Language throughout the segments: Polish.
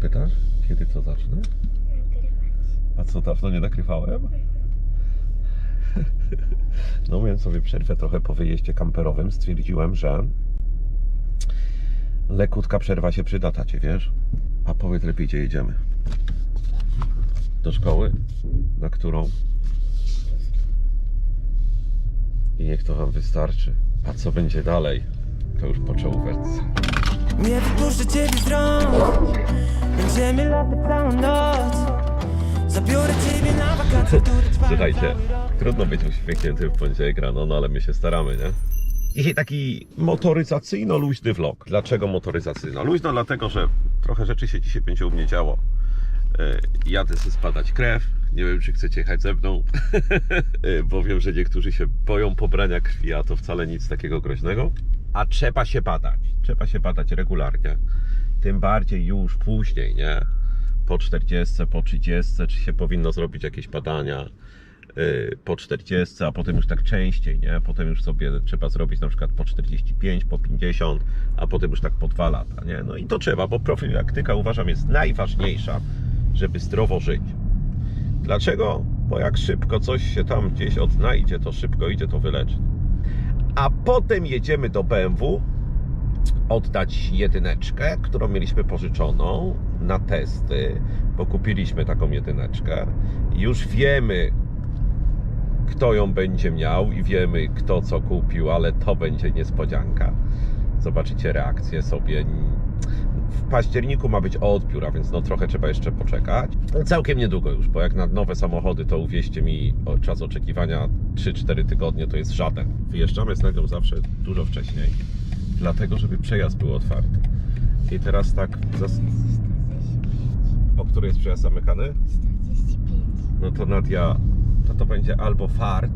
Pytasz? Kiedy to zacznę? A co, dawno nie nagrywałem? No miałem sobie przerwę trochę po wyjeździe kamperowym. Stwierdziłem, że lekutka przerwa się przyda, tacie, wiesz? A powiedz lepiej, gdzie jedziemy? Do szkoły? Na którą? I niech to wam wystarczy. A co będzie dalej? To już po czołówce. Nie wypuszczę ciebie z rąk Będziemy latać całą noc Zabiorę ciebie na wakacje, które trwają Słuchajcie, trudno być uśmiechniętym w poniedziałek rano, no ale my się staramy, nie? Dzisiaj taki motoryzacyjno-luźny vlog. Dlaczego motoryzacyjno? Luźno dlatego, że trochę rzeczy się dzisiaj będzie u mnie działo. Yy, Jadę sobie spadać krew. Nie wiem, czy chcecie jechać ze mną, Yy, bo wiem, że niektórzy się boją pobrania krwi, a to wcale nic takiego groźnego. A trzeba się badać. Trzeba się badać regularnie. Tym bardziej już później, nie? Po 40, po 30, czy się powinno zrobić jakieś badania yy, po 40, a potem już tak częściej, nie? Potem już sobie trzeba zrobić na przykład po 45, po 50, a potem już tak po 2 lata, nie? No i to trzeba, bo profilaktyka uważam jest najważniejsza, żeby zdrowo żyć. Dlaczego? Bo jak szybko coś się tam gdzieś odnajdzie, to szybko idzie to wyleczyć. A potem jedziemy do BMW oddać jedyneczkę, którą mieliśmy pożyczoną na testy, bo kupiliśmy taką jedyneczkę. Już wiemy, kto ją będzie miał i wiemy, kto co kupił, ale to będzie niespodzianka. Zobaczycie reakcję sobie. W październiku ma być odbiór, a więc no trochę trzeba jeszcze poczekać. Całkiem niedługo już, bo jak na nowe samochody, to uwierzcie mi, czas oczekiwania 3-4 tygodnie to jest żaden. Wyjeżdżamy z Negrą zawsze dużo wcześniej, dlatego żeby przejazd był otwarty. I teraz tak, zas... o której jest przejazd zamykany? No to Nadia, to to będzie albo fart,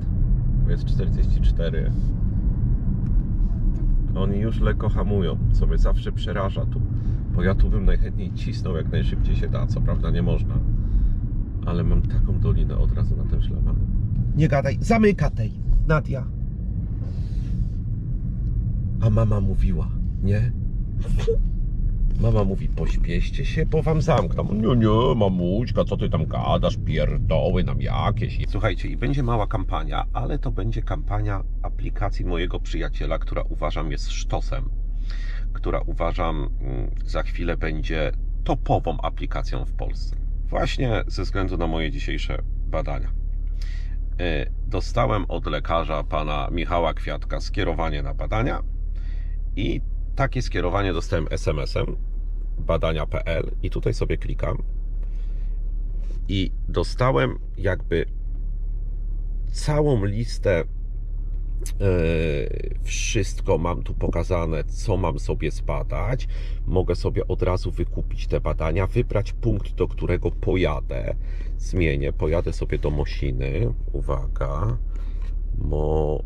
bo jest 44. Oni już lekko hamują, co mnie zawsze przeraża tu. Bo ja tu bym najchętniej cisnął jak najszybciej się da, co prawda nie można. Ale mam taką dolinę od razu na ten szlaban. Nie gadaj, zamyka tej, Nadia. A mama mówiła, nie? Mama mówi, pośpieszcie się, bo wam zamkną. Nie, nie, mamuśka, co ty tam gadasz, pierdoły nam jakieś. Słuchajcie, i będzie mała kampania, ale to będzie kampania aplikacji mojego przyjaciela, która uważam jest sztosem. Która uważam mm, za chwilę będzie topową aplikacją w Polsce. Właśnie ze względu na moje dzisiejsze badania. Y, Dostałem od lekarza pana Michała Kwiatka skierowanie na badania i takie skierowanie dostałem SMS-em badania.pl i tutaj sobie klikam i dostałem jakby całą listę e, wszystko mam tu pokazane, co mam sobie zbadać. Mogę sobie od razu wykupić te badania, wybrać punkt, do którego pojadę. Zmienię, pojadę sobie do Mosiny. Uwaga. Mo...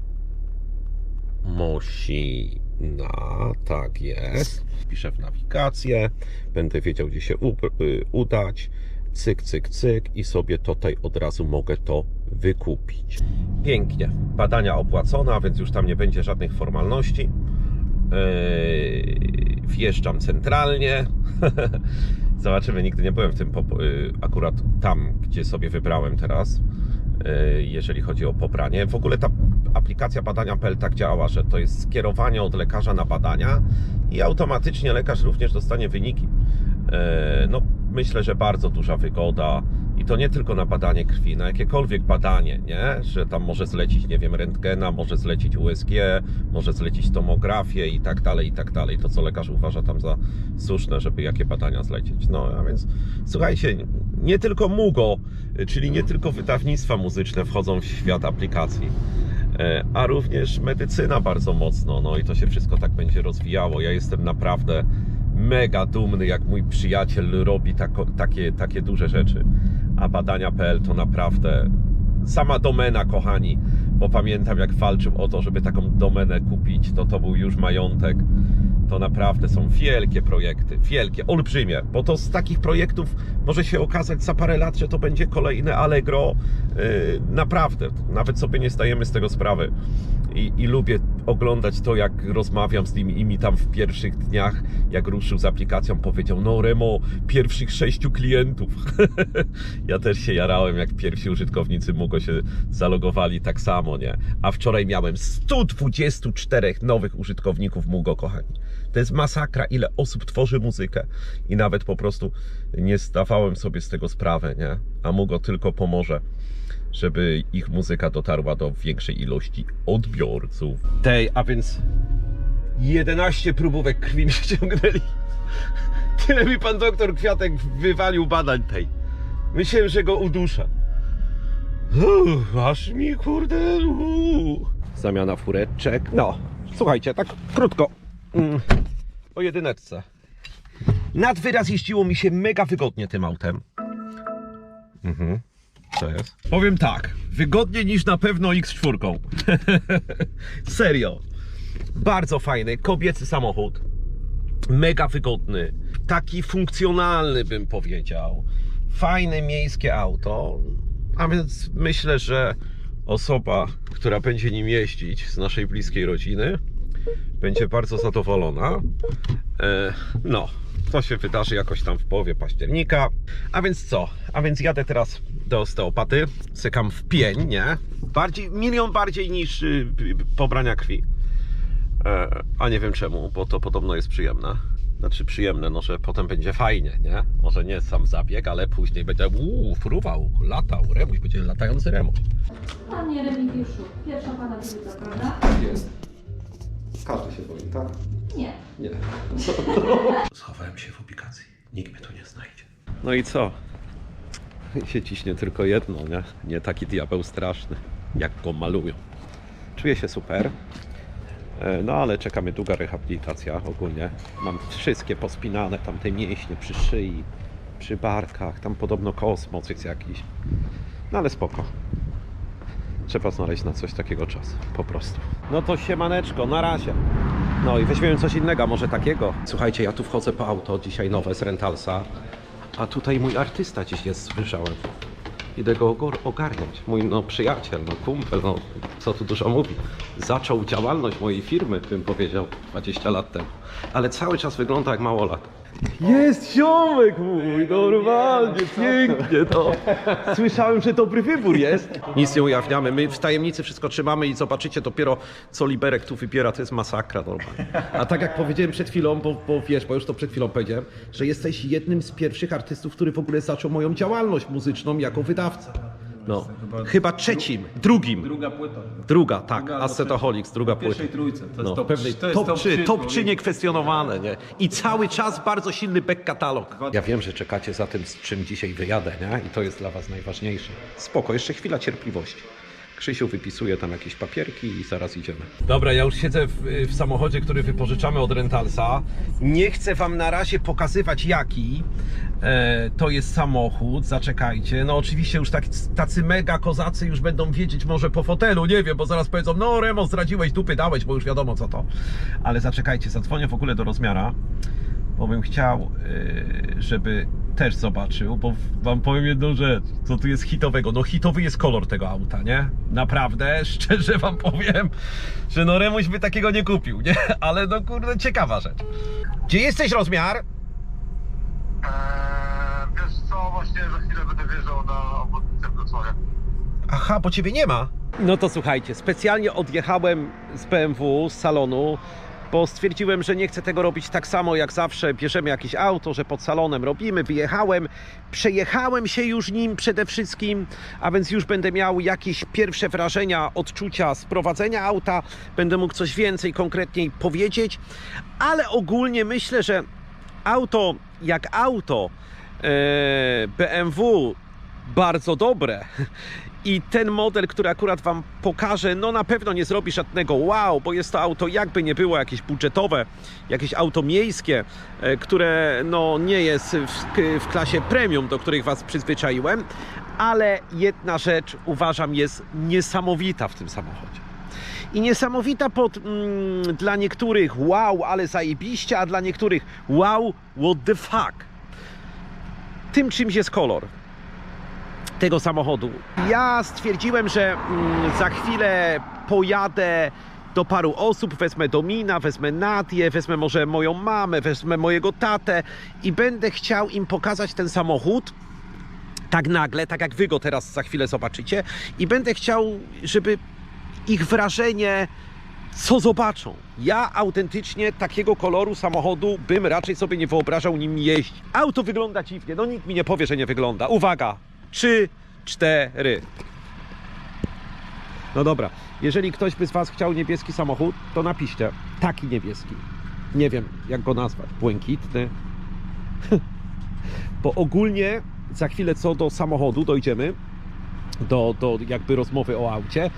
Mosina, tak jest. Piszę w nawigację, będę wiedział, gdzie się y, udać. Cyk, cyk, cyk i sobie tutaj od razu mogę to wykupić. Pięknie. Badania opłacone, a więc już tam nie będzie żadnych formalności. Yy, wjeżdżam centralnie. Zobaczymy, nigdy nie byłem w tym, yy, akurat tam, gdzie sobie wybrałem teraz, jeżeli chodzi o pobranie. W ogóle ta aplikacja badania.pl tak działa, że to jest skierowanie od lekarza na badania i automatycznie lekarz również dostanie wyniki. Yy, No, myślę, że bardzo duża wygoda to nie tylko na badanie krwi, na jakiekolwiek badanie, nie? Że tam może zlecić, nie wiem, rentgena, może zlecić USG, może zlecić tomografię i tak dalej, i tak dalej. To, co lekarz uważa tam za słuszne, żeby jakie badania zlecić. No, a więc słuchajcie, nie tylko Mugo, czyli nie tylko wydawnictwa muzyczne wchodzą w świat aplikacji, e, a również medycyna bardzo mocno. No i to się wszystko tak będzie rozwijało. Ja jestem naprawdę mega dumny, jak mój przyjaciel robi tako, takie, takie duże rzeczy. A badania.pl to naprawdę sama domena, kochani, bo pamiętam jak walczył o to, żeby taką domenę kupić, to to był już majątek. To naprawdę są wielkie projekty, wielkie, olbrzymie, bo to z takich projektów może się okazać za parę lat, że to będzie kolejne Allegro. Yy, naprawdę, nawet sobie nie zdajemy z tego sprawy. I, I lubię oglądać to, jak rozmawiam z nim i mi tam w pierwszych dniach, jak ruszył z aplikacją, powiedział: No, Remo, pierwszych sześciu klientów. ja też się jarałem, jak pierwsi użytkownicy Mugo się zalogowali tak samo, nie? A wczoraj miałem 124 nowych użytkowników Mugo, kochani. To jest masakra, ile osób tworzy muzykę i nawet po prostu nie zdawałem sobie z tego sprawy, nie? A Mugo tylko pomoże żeby ich muzyka dotarła do większej ilości odbiorców. Tej, a więc 11 próbówek krwi mi ściągnęli. Tyle mi pan doktor Kwiatek wywalił badań tej. Myślałem, że go uduszę. Uff, aż mi kurde. uff. Zamiana fureczek. No, słuchajcie, tak krótko. Mm, o jedyneczce. Nad wyraz jeździło mi się mega wygodnie tym autem. Mhm. Co jest? Powiem tak, wygodniej niż na pewno X4. Serio. Bardzo fajny, kobiecy samochód. Mega wygodny. Taki funkcjonalny bym powiedział. Fajne miejskie auto. A więc myślę, że osoba, która będzie nim jeździć z naszej bliskiej rodziny, będzie bardzo zadowolona. E, no, to się wydarzy jakoś tam w połowie października. A więc co? A więc jadę teraz do osteopaty, cykam w pień, nie? Bardziej, milion bardziej niż y, pobrania krwi. E, a nie wiem czemu, bo to podobno jest przyjemne. Znaczy przyjemne, no że potem będzie fajnie, nie? Może nie sam zabieg, ale później będę uuu, fruwał, latał, remuś, będzie latający remuś. Panie Remigiuszu, pierwsza pana wizyta, prawda? Jest. Każdy się boi, tak? Nie. Nie. Schowałem się w ubikacji. Nikt mnie tu nie znajdzie. No i co? Się ciśnie tylko jedno, nie? Nie taki diabeł straszny, jak go malują. Czuję się super. E, No ale czeka mnie długa rehabilitacja ogólnie. Mam wszystkie pospinane, tam te mięśnie przy szyi, przy barkach, tam podobno kosmos jest jakiś. No ale spoko. Trzeba znaleźć na coś takiego czas, po prostu. No to siemaneczko, na razie. No i weźmiemy coś innego, może takiego. Słuchajcie, ja tu wchodzę po auto, dzisiaj nowe z Rentalsa, a tutaj mój artysta dziś jest, słyszałem. Idę go ogarniać. Mój no, przyjaciel, no kumpel, no co tu dużo mówi. Zaczął działalność mojej firmy, bym powiedział, 20 lat temu. Ale cały czas wygląda jak małolat. Jest ziomek mój, normalnie, pięknie to. Słyszałem, że dobry wybór jest. Nic nie ujawniamy, my w tajemnicy wszystko trzymamy i zobaczycie dopiero, co Liberek tu wybiera, to jest masakra normalnie. A tak jak powiedziałem przed chwilą, bo, bo wiesz, bo już to przed chwilą powiedziałem, że jesteś jednym z pierwszych artystów, który w ogóle zaczął moją działalność muzyczną jako wydawca. No, chyba trzecim, drugim. Druga płyta. Druga, tak, Druga Acetaholics, druga W pierwszej płyta. trójce. To jest No, top, pewnej to jest top, top 3, trzy, top 3 człowiek. niekwestionowane, nie? I cały czas bardzo silny back katalog. Ja wiem, że czekacie za tym, z czym dzisiaj wyjadę, nie? I to jest dla Was najważniejsze. Spoko, jeszcze chwila cierpliwości. Krzysiu wypisuje tam jakieś papierki i zaraz idziemy. Dobra, ja już siedzę w, w samochodzie, który wypożyczamy od Rentalsa. Nie chcę Wam na razie pokazywać jaki e, to jest samochód. Zaczekajcie. No oczywiście już tak, tacy mega kozacy już będą wiedzieć może po fotelu, nie wiem, bo zaraz powiedzą, no Remo, zdradziłeś, dupy dałeś, bo już wiadomo co to. Ale zaczekajcie, zadzwonię w ogóle do rozmiara, bo bym chciał, e, żeby też zobaczył, bo wam powiem jedną rzecz, co tu jest hitowego. No hitowy jest kolor tego auta, nie? Naprawdę, szczerze wam powiem, że no Remuś by takiego nie kupił, nie? Ale no kurde, ciekawa rzecz. Gdzie jesteś rozmiar? Eee, wiesz co, właśnie za chwilę będę wjeżdżał na obwodnicę Wrocławia. Aha, bo ciebie nie ma. No to słuchajcie, specjalnie odjechałem z BMW, z salonu, bo stwierdziłem, że nie chcę tego robić tak samo jak zawsze. Bierzemy jakieś auto, że pod salonem robimy. Wyjechałem, przejechałem się już nim przede wszystkim, a więc już będę miał jakieś pierwsze wrażenia, odczucia z prowadzenia auta. Będę mógł coś więcej konkretniej powiedzieć, ale ogólnie myślę, że auto jak auto e, BMW bardzo dobre. I ten model, który akurat Wam pokażę, no na pewno nie zrobi żadnego wow, bo jest to auto jakby nie było jakieś budżetowe, jakieś auto miejskie, e, które no nie jest w, w klasie premium, do których Was przyzwyczaiłem, ale jedna rzecz uważam jest niesamowita w tym samochodzie. I niesamowita pod, mm, dla niektórych wow, ale zajebiście, a dla niektórych wow, what the fuck. Tym czymś jest kolor. Tego samochodu. Ja stwierdziłem, że mm, za chwilę pojadę do paru osób, wezmę Domina, wezmę Nadię, wezmę może moją mamę, wezmę mojego tatę i będę chciał im pokazać ten samochód tak nagle, tak jak wy go teraz za chwilę zobaczycie i będę chciał, żeby ich wrażenie co zobaczą. Ja autentycznie takiego koloru samochodu bym raczej sobie nie wyobrażał nim jeździć. Auto wygląda dziwnie, no nikt mi nie powie, że nie wygląda. Uwaga, trzy, cztery. No dobra, jeżeli ktoś by z Was chciał niebieski samochód, to napiszcie. Taki niebieski. Nie wiem, jak go nazwać. Błękitny. Bo ogólnie za chwilę co do samochodu dojdziemy, do, do jakby rozmowy o aucie,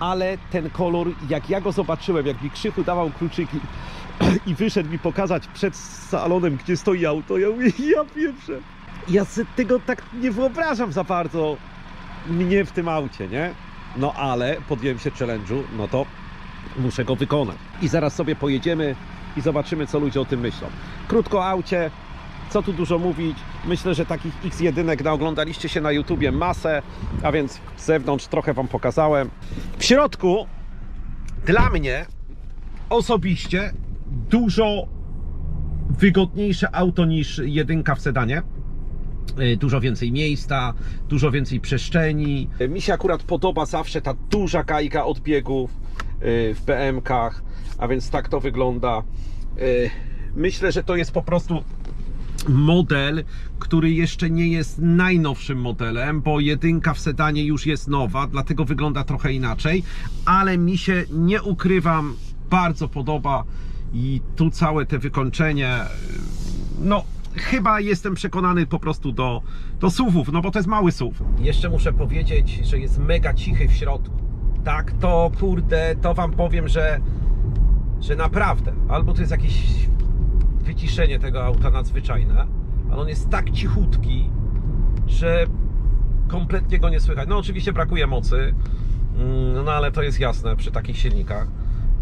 ale ten kolor, jak ja go zobaczyłem, jak mi Krzychu dawał kluczyki i wyszedł mi pokazać przed salonem, gdzie stoi auto, ja mówię, ja pieprzę. Ja tego tak nie wyobrażam za bardzo mnie w tym aucie, nie? No ale podjąłem się challenge'u, no to muszę go wykonać. I zaraz sobie pojedziemy i zobaczymy, co ludzie o tym myślą. Krótko o aucie, co tu dużo mówić. Myślę, że takich X1 naoglądaliście się na YouTubie masę, a więc z zewnątrz trochę Wam pokazałem. W środku dla mnie osobiście dużo wygodniejsze auto niż jedynka w sedanie. Y, Dużo więcej miejsca, dużo więcej przestrzeni. Mi się akurat podoba zawsze ta duża gajka odbiegów y, w BM-kach, a więc tak to wygląda. Y, Myślę, że to jest po prostu model, który jeszcze nie jest najnowszym modelem, bo jedynka w sedanie już jest nowa, dlatego wygląda trochę inaczej, ale mi się, nie ukrywam, bardzo podoba i tu całe te wykończenie, no chyba jestem przekonany po prostu do, do SUVów, no bo to jest mały SUV. Jeszcze muszę powiedzieć, że jest mega cichy w środku. Tak, to kurde, to wam powiem, że, że naprawdę, albo to jest jakieś wyciszenie tego auta nadzwyczajne, ale on jest tak cichutki, że kompletnie go nie słychać. No oczywiście brakuje mocy, mm, no ale to jest jasne przy takich silnikach.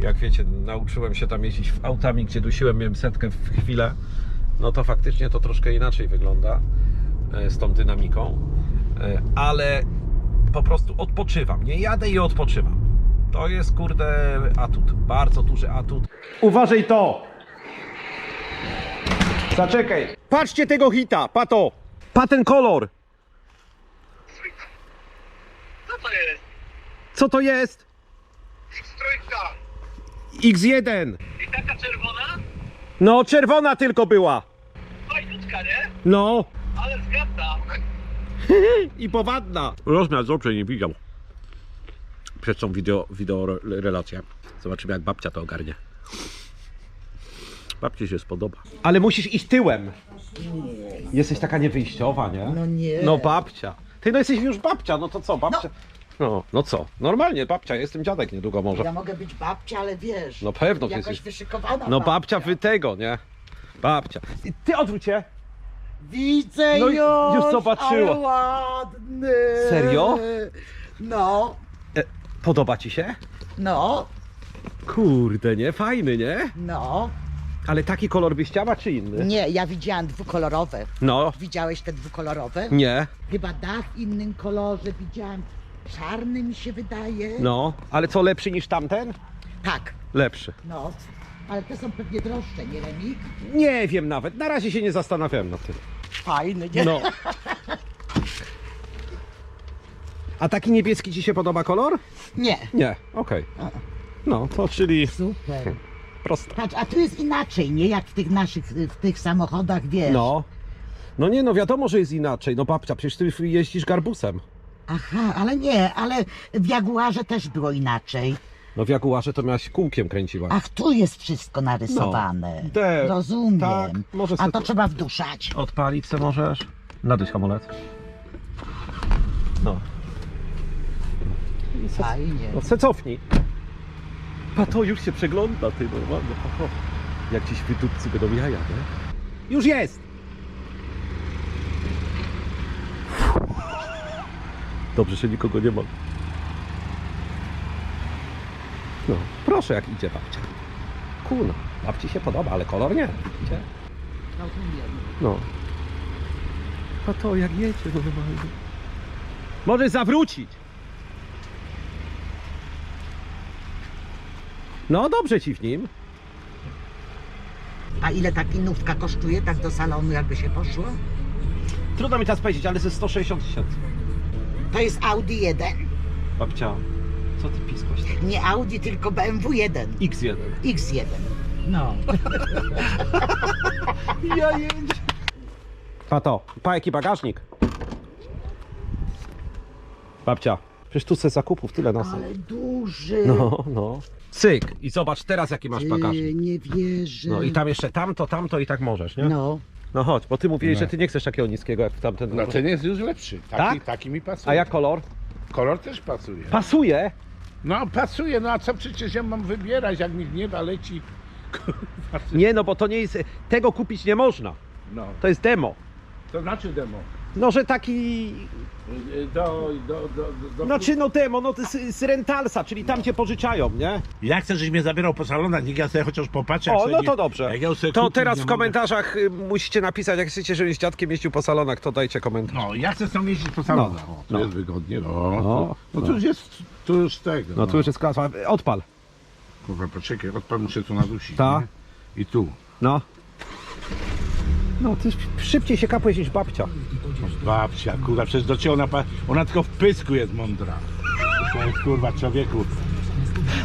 Jak wiecie, nauczyłem się tam jeździć w autami, gdzie dusiłem, miałem setkę w chwilę, no to faktycznie to troszkę inaczej wygląda e, z tą dynamiką, E, ale po prostu odpoczywam, nie jadę i odpoczywam. To jest kurde atut, bardzo duży atut. Uważaj to! Zaczekaj. Patrzcie tego hita, pato. Pa ten kolor. Co to jest? Co to jest? X-trójka. X1. I taka czerwona? No, czerwona tylko była. Fajnutka, nie? No. Ale zgadza. I powadna. Rozmiar dobrze nie widział. Przez tą wideo, wideo re- relację. Zobaczymy, jak babcia to ogarnie. Babci się spodoba. Ale musisz iść tyłem. Jesteś taka niewyjściowa, nie? No nie. No babcia. Ty no jesteś już babcia, no to co, babcia? No, no co? Normalnie babcia, jestem dziadek niedługo może. Ja mogę być babcia, ale wiesz. No pewno, ty Jakoś jesteś... wyszykowana. No babcia wy tego, nie? Babcia. I Ty odwróć się. Widzę No i już. już zobaczyła. Ale ładny. Serio? No, E, podoba ci się? no, Kurde, nie? Fajny, nie? no. Ale taki kolor byś chciała, czy inny? Nie, ja widziałam dwukolorowe. No, Widziałeś te dwukolorowe? nie, Chyba dach w innym kolorze widziałam. Czarny mi się wydaje. no. Ale co, lepszy niż tamten? Tak, Lepszy. no. Ale te są pewnie droższe, nie Remik? Nie wiem nawet, na razie się nie zastanawiałem nad tym. Fajny, nie? No. A taki niebieski ci się podoba kolor? Nie. Nie, okej. No, to czyli Super. proste. Patrz, a tu jest inaczej, nie? Jak w tych naszych, w tych samochodach, wiesz. No. No nie, no wiadomo, że jest inaczej. No babcia, przecież ty jeździsz garbusem. Aha, ale nie, ale w Jaguarze też było inaczej. No w Jaguarze to miałaś kółkiem kręciła. Ach, tu jest wszystko narysowane. No, te- Rozumiem. tak, może A to tu- trzeba wduszać. Odpalić co możesz? Nadyś hamulec. No. Fajnie. No se cofnij. Pa to już się przegląda, ty normalnie. Jak dziś wydupcy będą jaja, nie? Już jest! Dobrze, że nikogo nie ma. No, proszę jak idzie babcia. Kuna, babci się podoba, ale kolor nie. Rozumiem. No. A to jak jedzie normalnie. Możesz zawrócić. No dobrze ci w nim. A ile ta kinówka kosztuje, tak do salonu jakby się poszło? Trudno mi teraz powiedzieć, ale ze 160 tysięcy. To jest Audi 1. Babcia, co ty piskoś? Nie Audi, tylko BMW 1. X1. X1. No. Ja jedzie. Pa to, pa jaki bagażnik. Babcia, przecież tu se zakupów tyle nas. Ale duży. No, no. Cyk. I zobacz teraz jaki masz bagażnik. Ty, nie wierzę. No i tam jeszcze tamto, tamto i tak możesz, nie? No. No chodź, bo ty mówiłeś, że ty nie chcesz takiego niskiego jak tamten. No ten jest już lepszy. Taki, Tak? taki mi pasuje. A jak kolor? Kolor też pasuje. Pasuje. No pasuje, no a co przecież ja mam wybierać, jak mi z nieba leci. Kurwa, ty- Nie, no bo to nie jest. Tego kupić nie można. No, To jest demo. to znaczy demo. No, że taki. Do, do, do, do, do... Znaczy, no demo, no to z, z rentalsa, czyli tam cię pożyczają, nie? Ja chcę, żebyś mnie zabierał po salonach, niech ja sobie chociaż popatrzę. jak O, sobie no nie- to dobrze. Jak ja sobie To teraz nie w mogę. komentarzach y, musicie napisać, jak chcecie, żebym z dziadkiem jeździł po salonach, to dajcie komentarz. No, ja chcę tam jeździć po salonach. No, o, tu no. jest wygodnie, no. No, no, no no. tu już jest, tu już tego. No tu już jest klasa. Odpal. Kurwa, poczekaj, odpal muszę tu nadusić. Ta. nie? I tu. No. No, ty szybciej się kapłeś niż babcia. Babcia, kurwa, przecież do ciebie ona, pa- ona tylko w pysku jest mądra. To jest kurwa człowieku.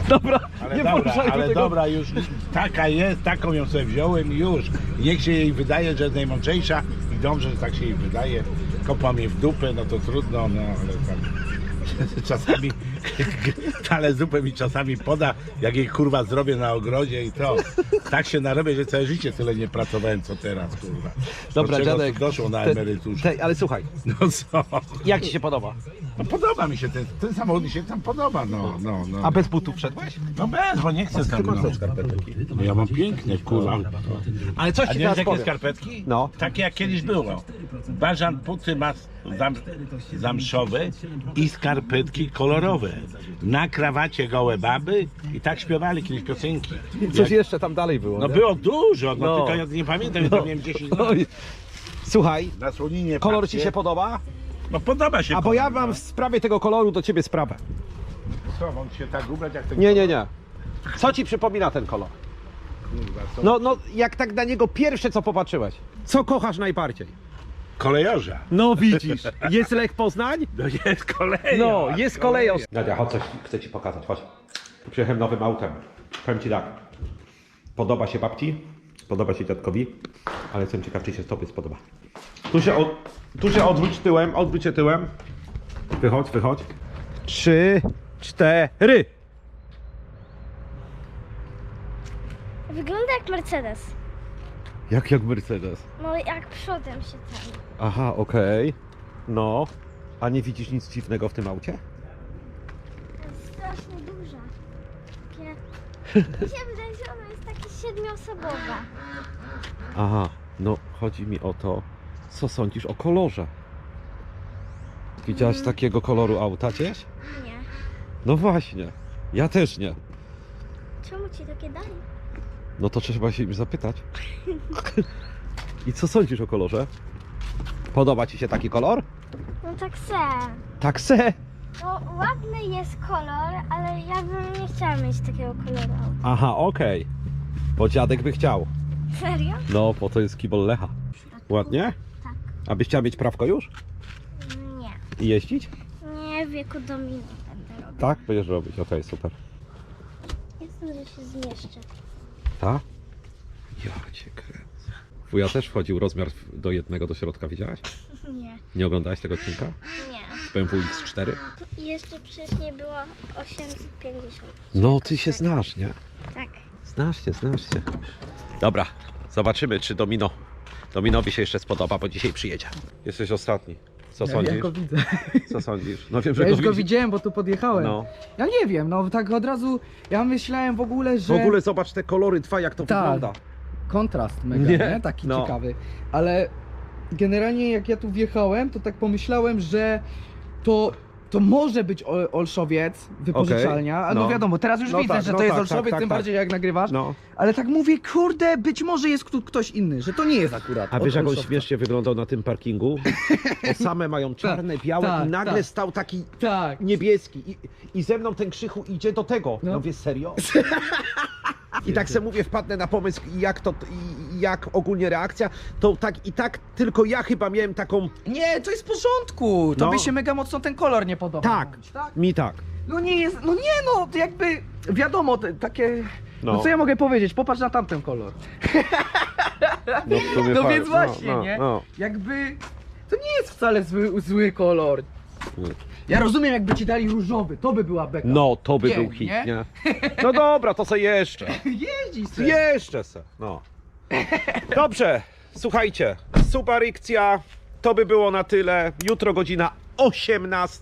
Dobra, Ale nie dobra, poruszajmy ale tego. dobra, już taka jest, taką ją sobie wziąłem i już. Niech się jej wydaje, że jest najmądrzejsza i dobrze, że tak się jej wydaje. Kopła mnie w dupę, no to trudno, no ale tak. Czasami, ale zupę mi czasami poda, jak jej kurwa zrobię na ogrodzie i to. Tak się narobię, że całe życie tyle nie pracowałem, co teraz, kurwa. Dobra, Do czego dziadek. Doszło na te- emeryturze. te- ale słuchaj, No co? jak ci się podoba? No podoba mi się ten, ten samochód mi się tam podoba, no, no, no. A bez butów wszedłeś? No bez, bo nie chcę tam, no. skarpetki. No ja mam piękne, kurwa. Ale coś A ci nie teraz jakie powiem. skarpetki? No. Takie jak kiedyś było. Bażan puty ma zam, zamszowe i skarpetki kolorowe. Na krawacie gołe baby i tak śpiewali kiedyś piosenki. Coś Jak, jeszcze tam dalej było. no nie? było dużo, no, No. tylko ja nie pamiętam, ja No. tam miałem 10 lat. Oj. Słuchaj, Na słoninie kolor ci się podoba? No podoba się A bo kolor, ja mam no. w sprawie tego koloru do ciebie sprawę. Co, mam się tak ubrać jak ten Nie, nie, nie. Co ci przypomina ten kolor? Kurwa, co? No, no, jak tak na niego pierwsze co popatrzyłeś. Co kochasz najbardziej? Kolejorza. No widzisz, jest Lech Poznań? No jest koleja. No, jest koleją. Nadia, chodź coś chcę ci pokazać, chodź. Przyjechałem nowym autem. Powiem ci tak. Podoba się babci, podoba się dziadkowi, ale jestem ciekaw, czy się tobie spodoba. Tu się, od, tu się odwróć tyłem, odwróć się tyłem. Wychodź, wychodź. Trzy, cztery. Wygląda jak Mercedes. Jak jak Mercedes. No jak przodem się tam. Aha, okej. No. A nie widzisz nic dziwnego w tym aucie? Jest strasznie duża. Takie... Mi się wydaje, że ona jest taka siedmioosobowa. Aha, no chodzi mi o to, co sądzisz o kolorze? Widziałaś takiego koloru auta gdzieś? Nie. No właśnie, ja też nie. Czemu ci takie dali? No to trzeba się im zapytać. I co sądzisz o kolorze? Podoba ci się taki kolor? No tak se. Tak se. No ładny jest kolor, ale ja bym nie chciała mieć takiego koloru. Aha, okej. Bo dziadek by chciał. Serio? No, bo to jest kibol Lecha. Ładnie? Tak. A byś chciała mieć prawko już? Nie. I jeździć? Nie, w wieku domino będę robić. Tak, będziesz robić, okej, super. Jestem, że się zmieszczę. Tak? Ja cię kręcę. Wuja też wchodził rozmiar do jednego do środka, widziałaś? Nie. Nie oglądałaś tego odcinka? Nie. Z BMW X4? I jeszcze wcześniej było 850. No, ty się znasz, nie? Tak. Znasz się, znasz się. Dobra, zobaczymy, czy Domino, Dominowi się jeszcze spodoba, bo dzisiaj przyjedzie. Jesteś ostatni. Co Ja, sądzisz? ja go widzę. Co sądzisz? No wiem, że Ja już go widzi- widziałem, bo tu podjechałem. No. Ja nie wiem, no tak od razu ja myślałem w ogóle, W że ogóle zobacz te kolory dwa, jak to Tak. wygląda. kontrast mega, Nie? nie? Taki No. ciekawy. Ale generalnie jak ja tu wjechałem, to tak pomyślałem, że to to może być Olszowiec, wypożyczalnia, Okej, a no. no. wiadomo, teraz już No widzę, tak, że no to jest tak, Olszowiec, tak, tak, tym tak. bardziej jak nagrywasz, No. ale tak mówię, kurde, być może jest ktoś inny, że to nie jest akurat A od wiesz, jak on Olszowca. śmiesznie wyglądał na tym parkingu? Bo same mają czarne, białe tak, i nagle tak. stał taki Tak. niebieski i, i ze mną ten krzychu idzie do tego. No. No wiesz, serio? I tak sobie mówię, wpadnę na pomysł, jak to, i jak ogólnie reakcja, to tak i tak tylko ja chyba miałem taką, Nie, to jest w porządku, to No. by się mega mocno ten kolor nie podobał. tak, tak? mi tak. No nie jest, no nie no, to jakby, wiadomo, te, takie, no. No. co ja mogę powiedzieć, popatrz na tamten kolor. No, w sumie No fakt, więc właśnie, no, nie? No. Jakby, to nie jest wcale zły, zły kolor. Ja rozumiem, jakby ci dali różowy, to by była beka. no, to by Pięknie, był hit, nie? nie? No dobra, to se jeszcze. Jeździ se. Jeszcze se, no. Dobrze, słuchajcie, subarykcja, to by było na tyle. Jutro godzina 18.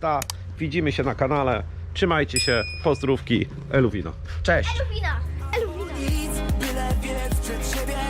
Widzimy się na kanale. Trzymajcie się, pozdrówki, Eluwino. Cześć. Elwina! Elwina! Nic, byle biec przed siebie